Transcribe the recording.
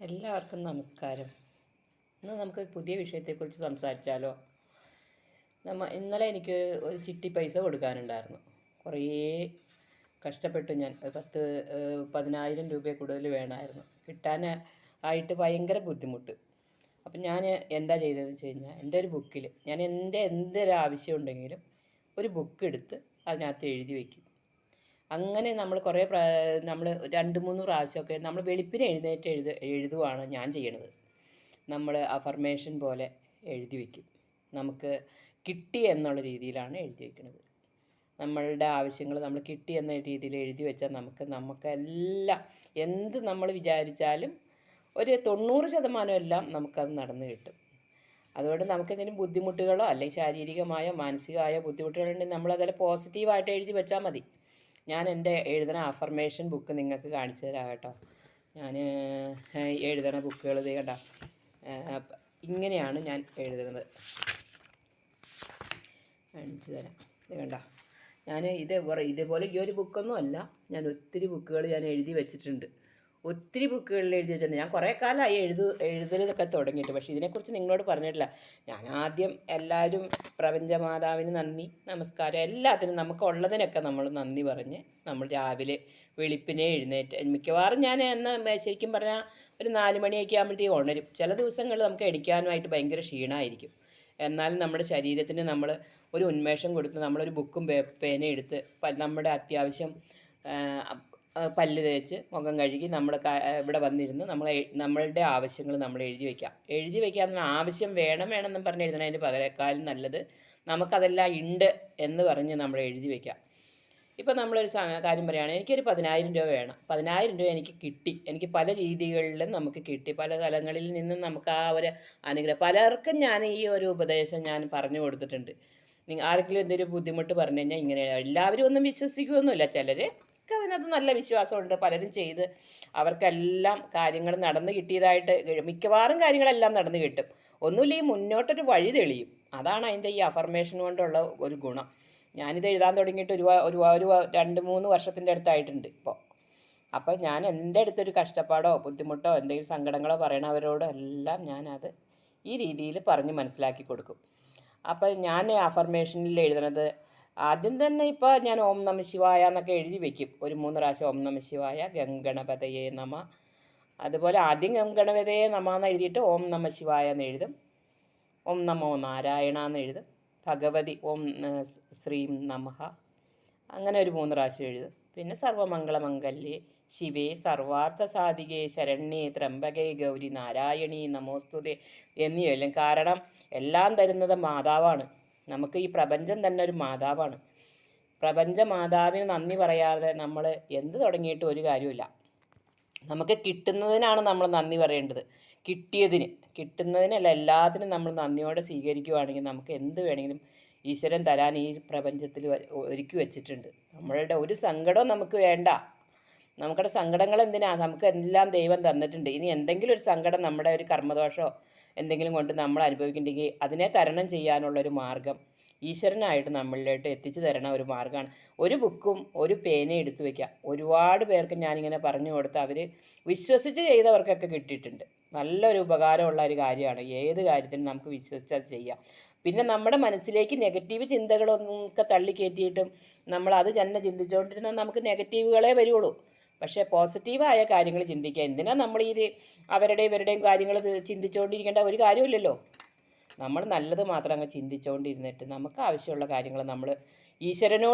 എല്ലാവർക്കും നമസ്കാരം. ഇന്ന് നമുക്ക് പുതിയ വിഷയത്തെക്കുറിച്ച് സംസാരിച്ചാലോ? നമ്മ ഇന്നലെ എനിക്ക് ഒരു ചിട്ടി പൈസ കൊടുക്കാനുണ്ടായിരുന്നു. കുറേ കഷ്ടപ്പെട്ടു ഞാൻ. പത്ത് പതിനായിരം രൂപ കൂടുതൽ വേണമായിരുന്നു. കിട്ടാൻ ആയിട്ട് ഭയങ്കര ബുദ്ധിമുട്ട്. അപ്പം ഞാൻ എന്താ ചെയ്തതെന്ന് വെച്ച് കഴിഞ്ഞാൽ എന്റെ ഒരു ബുക്കിൽ ഞാൻ എന്റെ എന്തൊരു ആവശ്യം ഉണ്ടെങ്കിലും ഒരു ബുക്ക് എടുത്ത് അതിനകത്ത് എഴുതി വയ്ക്കും. അങ്ങനെ നമ്മൾ കുറേ നമ്മൾ രണ്ട് മൂന്ന് പ്രാവശ്യമൊക്കെ നമ്മൾ വെളുപ്പിന് എഴുന്നേറ്റ് എഴുത എഴുതുവാണ് ഞാൻ ചെയ്യണത്. നമ്മൾ അഫർമേഷൻ പോലെ എഴുതി വയ്ക്കും നമുക്ക് കിട്ടി എന്നുള്ള രീതിയിലാണ് എഴുതി വയ്ക്കുന്നത് നമ്മളുടെ ആവശ്യങ്ങൾ നമ്മൾ കിട്ടി എന്ന രീതിയിൽ എഴുതി വെച്ചാൽ നമുക്ക് നമുക്കെല്ലാം എന്ത് നമ്മൾ വിചാരിച്ചാലും ഒരു തൊണ്ണൂറ് ശതമാനം എല്ലാം നമുക്കത് നടന്നു കിട്ടും. അതുകൊണ്ട് നമുക്ക് നമുക്കെന്തെങ്കിലും ബുദ്ധിമുട്ടുകളോ അല്ലെങ്കിൽ ശാരീരികമായോ മാനസികമായോ ബുദ്ധിമുട്ടുകളുണ്ടെങ്കിൽ നമ്മളതെല്ലാം പോസിറ്റീവായിട്ട് എഴുതി വെച്ചാൽ മതി. ഞാൻ എന്റെ എഴുതുന്ന അഫർമേഷൻ ബുക്ക് നിങ്ങൾക്ക് കാണിച്ചു തരാം കേട്ടോ. ഞാൻ എഴുതണ ബുക്കുകൾ ഇത് കണ്ട. ഇങ്ങനെയാണ് ഞാൻ എഴുതുന്നത് കാണിച്ചു തരാം. ഇത് ഞാൻ ഇത് ഇതേപോലെ ഈ ഒരു ബുക്കൊന്നും അല്ല. ഞാൻ ഒത്തിരി ബുക്കുകൾ ഞാൻ എഴുതി വെച്ചിട്ടുണ്ട്. ഒത്തിരി ബുക്കുകളിൽ എഴുതി വെച്ചിട്ടുണ്ട്. ഞാൻ കുറേ കാലമായി എഴുതു എഴുതലൊക്കെ തുടങ്ങിയിട്ട്. പക്ഷേ ഇതിനെക്കുറിച്ച് നിങ്ങളോട് പറഞ്ഞിട്ടില്ല. ഞാൻ ആദ്യം എല്ലാവരും പ്രപഞ്ചമാതാവിന് നന്ദി നമസ്കാരം എല്ലാത്തിനും നമുക്ക് ഉള്ളതിനൊക്കെ നമ്മൾ നന്ദി പറഞ്ഞ് നമ്മൾ രാവിലെ വെളുപ്പിനെ എഴുന്നേറ്റ് മിക്കവാറും ഞാൻ എന്ന് ശരിക്കും പറഞ്ഞാൽ ഒരു നാല് മണിയൊക്കെ ആകുമ്പോഴത്തേക്ക് ഉണരും. ചില ദിവസങ്ങളിൽ നമുക്ക് എണിക്കാനുമായിട്ട് ഭയങ്കര ക്ഷീണമായിരിക്കും. എന്നാലും നമ്മുടെ ശരീരത്തിന് നമ്മൾ ഒരു ഉന്മേഷം കൊടുത്ത് നമ്മളൊരു ബുക്കും പേ- പേനയും എടുത്ത് നമ്മുടെ അത്യാവശ്യം പല്ല് തേച്ച് മുഖം കഴുകി നമ്മൾ ഇവിടെ വന്നിരുന്ന്. നമ്മൾ നമ്മളുടെ ആവശ്യങ്ങൾ നമ്മൾ എഴുതി വയ്ക്കാം എഴുതി വയ്ക്കാൻ ആവശ്യം വേണം വേണമെന്നും പറഞ്ഞ് എഴുതണതിന് പകരക്കാലും നല്ലത് നമുക്കതെല്ലാം ഉണ്ട് എന്ന് പറഞ്ഞ് നമ്മൾ എഴുതി വയ്ക്കാം ഇപ്പം നമ്മളൊരു കാര്യം പറയുകയാണെങ്കിൽ എനിക്കൊരു പതിനായിരം രൂപ വേണം. പതിനായിരം രൂപ എനിക്ക് കിട്ടി. എനിക്ക് പല രീതികളിലും നമുക്ക് കിട്ടി. പല തലങ്ങളിൽ നിന്നും നമുക്ക് ആ ഒരു അനുഗ്രഹം. പലർക്കും ഞാൻ ഈ ഒരു ഉപദേശം ഞാൻ പറഞ്ഞു കൊടുത്തിട്ടുണ്ട്. ആർക്കെങ്കിലും എന്തെങ്കിലും ബുദ്ധിമുട്ട് പറഞ്ഞു കഴിഞ്ഞാൽ ഇങ്ങനെ എല്ലാവരും ഒന്നും വിശ്വസിക്കുമൊന്നുമില്ല ചിലർ അതിനകത്ത് നല്ല വിശ്വാസമുണ്ട്. പലരും ചെയ്ത് അവർക്കെല്ലാം കാര്യങ്ങൾ നടന്നു കിട്ടിയതായിട്ട് മിക്കവാറും കാര്യങ്ങളെല്ലാം നടന്നു കിട്ടും. ഒന്നുമില്ല ഈ മുന്നോട്ടൊരു വഴി തെളിയും. അതാണ് അതിന്റെ ഈ അഫർമേഷൻ കൊണ്ടുള്ള ഒരു ഗുണം. ഞാനിത് എഴുതാൻ തുടങ്ങിയിട്ട് ഒരു ഒരു ഒരു രണ്ട് മൂന്ന് വർഷത്തിന്റെ അടുത്തായിട്ടുണ്ട് ഇപ്പോൾ അപ്പോൾ ഞാൻ എന്റെ അടുത്തൊരു കഷ്ടപ്പാടോ ബുദ്ധിമുട്ടോ എന്തെങ്കിലും സങ്കടങ്ങളോ പറയണവരോടോ എല്ലാം ഞാനത് ഈ രീതിയിൽ പറഞ്ഞ് മനസ്സിലാക്കി കൊടുക്കും. അപ്പോൾ ഞാൻ അഫർമേഷനിൽ എഴുതുന്നത് ആദ്യം തന്നെ ഇപ്പോൾ ഞാൻ ഓം നമ ശിവായ എന്നൊക്കെ എഴുതി വെക്കും. ഒരു മൂന്ന് പ്രാവശ്യം ഓം നമ ശിവായ ഗംഗണപതയെ നമ. അതുപോലെ ആദ്യം ഗംഗണപതയെ നമ എന്ന് എഴുതിയിട്ട് ഓം നമ ശിവായ എന്ന് എഴുതും. ഓം നമോ നാരായണ എന്ന് എഴുതും. ഭഗവതി ഓം ശ്രീം നമഃ അങ്ങനെ ഒരു മൂന്ന് പ്രാവശ്യം എഴുതും. പിന്നെ സർവമംഗളമംഗല്യേ ശിവേ സർവാർത്ഥ സാധികേ ശരണ്യേ ത്രംബകേ ഗൗരി നാരായണി നമോസ്തുതേ. എന്നിവയെല്ലാം കാരണം എല്ലാം തരുന്നത് മാതാവാണ്. നമുക്ക് ഈ പ്രപഞ്ചം തന്നെ ഒരു മാതാവാണ്. പ്രപഞ്ച മാതാവിന് നന്ദി പറയാതെ നമ്മൾ എന്ത് തുടങ്ങിയിട്ട് ഒരു കാര്യമില്ല നമുക്ക് കിട്ടുന്നതിനാണ് നമ്മൾ നന്ദി പറയേണ്ടത്. കിട്ടിയതിന് കിട്ടുന്നതിനല്ല എല്ലാത്തിനും നമ്മൾ നന്ദിയോടെ സ്വീകരിക്കുകയാണെങ്കിൽ നമുക്ക് എന്ത് വേണമെങ്കിലും ഈശ്വരൻ തരാൻ ഈ പ്രപഞ്ചത്തിൽ ഒരുക്കി വെച്ചിട്ടുണ്ട്. നമ്മളുടെ ഒരു സങ്കടവും നമുക്ക് വേണ്ട. നമുക്കുടെ സങ്കടങ്ങൾ എന്തിനാ നമുക്ക് എല്ലാം ദൈവം തന്നിട്ടുണ്ട്. ഇനി എന്തെങ്കിലും ഒരു സങ്കടം നമ്മുടെ ഒരു കർമ്മദോഷമോ എന്തെങ്കിലും കൊണ്ട് നമ്മൾ അനുഭവിക്കുന്നുണ്ടെങ്കിൽ അതിനെ തരണം ചെയ്യാനുള്ളൊരു മാർഗം ഈശ്വരനായിട്ട് നമ്മളിലോട്ട് എത്തിച്ചു തരണ ഒരു മാർഗമാണ് ഒരു ബുക്കും ഒരു പേനയും എടുത്തു വയ്ക്കുക ഒരുപാട് പേർക്ക് ഞാനിങ്ങനെ പറഞ്ഞു കൊടുത്ത് അവർ വിശ്വസിച്ച് ചെയ്തവർക്കൊക്കെ കിട്ടിയിട്ടുണ്ട്. നല്ലൊരു ഉപകാരമുള്ള ഒരു കാര്യമാണ്. ഏത് കാര്യത്തിനും നമുക്ക് വിശ്വസിച്ചാൽ ചെയ്യാം. പിന്നെ നമ്മുടെ മനസ്സിലേക്ക് നെഗറ്റീവ് ചിന്തകളൊന്നും ഒക്കെ തള്ളിക്കയറ്റിയിട്ടും നമ്മൾ അത് തന്നെ ചിന്തിച്ചുകൊണ്ടിരുന്നാൽ നമുക്ക് നെഗറ്റീവുകളേ വരുള്ളൂ. പക്ഷേ പോസിറ്റീവായ കാര്യങ്ങൾ ചിന്തിക്കുക. എന്തിനാ നമ്മൾ ഈ അവരുടെ ഇവരുടെയും കാര്യങ്ങൾ ചിന്തിച്ചുകൊണ്ടിരിക്കേണ്ട ഒരു കാര്യമില്ലല്ലോ നമ്മൾ നല്ലത് മാത്രം അങ്ങ് ചിന്തിച്ചുകൊണ്ടിരുന്നിട്ട് നമുക്ക് ആവശ്യമുള്ള കാര്യങ്ങൾ നമ്മൾ ഈശ്വരനോട്